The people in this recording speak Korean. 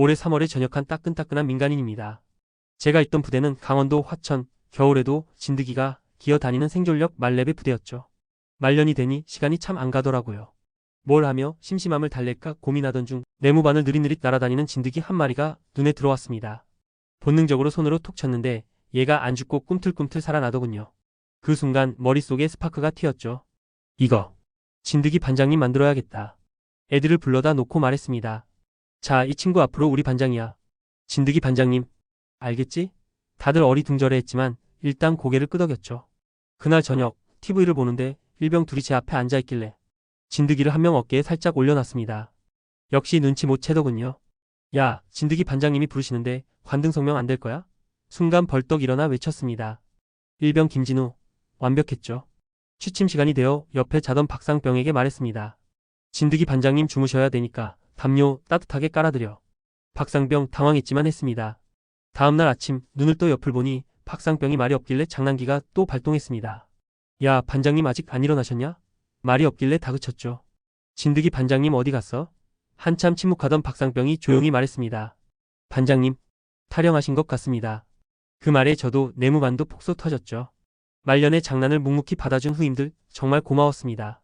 올해 3월에 전역한 따끈따끈한 민간인입니다. 제가 있던 부대는 강원도 화천, 겨울에도 진드기가 기어다니는 생존력 말렙의 부대였죠. 말년이 되니 시간이 참 안 가더라고요. 뭘 하며 심심함을 달랠까 고민하던 중 네모반을 느릿느릿 날아다니는 진드기 한 마리가 눈에 들어왔습니다. 본능적으로 손으로 톡 쳤는데 얘가 안 죽고 꿈틀꿈틀 살아나더군요. 그 순간 머릿속에 스파크가 튀었죠. 이거 진드기 반장님 만들어야겠다. 애들을 불러다 놓고 말했습니다. 자, 이 친구 앞으로 우리 반장이야. 진드기 반장님. 알겠지? 다들 어리둥절해 했지만 일단 고개를 끄덕였죠. 그날 저녁 TV를 보는데 일병 둘이 제 앞에 앉아 있길래 진드기를 한 명 어깨에 살짝 올려놨습니다. 역시 눈치 못 채더군요. 야, 진드기 반장님이 부르시는데 관등 성명 안 될 거야? 순간 벌떡 일어나 외쳤습니다. 일병 김진우, 완벽했죠. 취침 시간이 되어 옆에 자던 박상병에게 말했습니다. 진드기 반장님 주무셔야 되니까 담요 따뜻하게 깔아드려. 박상병 당황했지만 했습니다. 다음날 아침 눈을 떠 옆을 보니 박상병이 말이 없길래 장난기가 또 발동했습니다. 야, 반장님 아직 안 일어나셨냐? 말이 없길래 다그쳤죠. 진드기 반장님 어디 갔어? 한참 침묵하던 박상병이 조용히 말했습니다. 반장님, 타령하신 것 같습니다. 그 말에 저도 내무반도 폭소 터졌죠. 말년의 장난을 묵묵히 받아준 후임들 정말 고마웠습니다.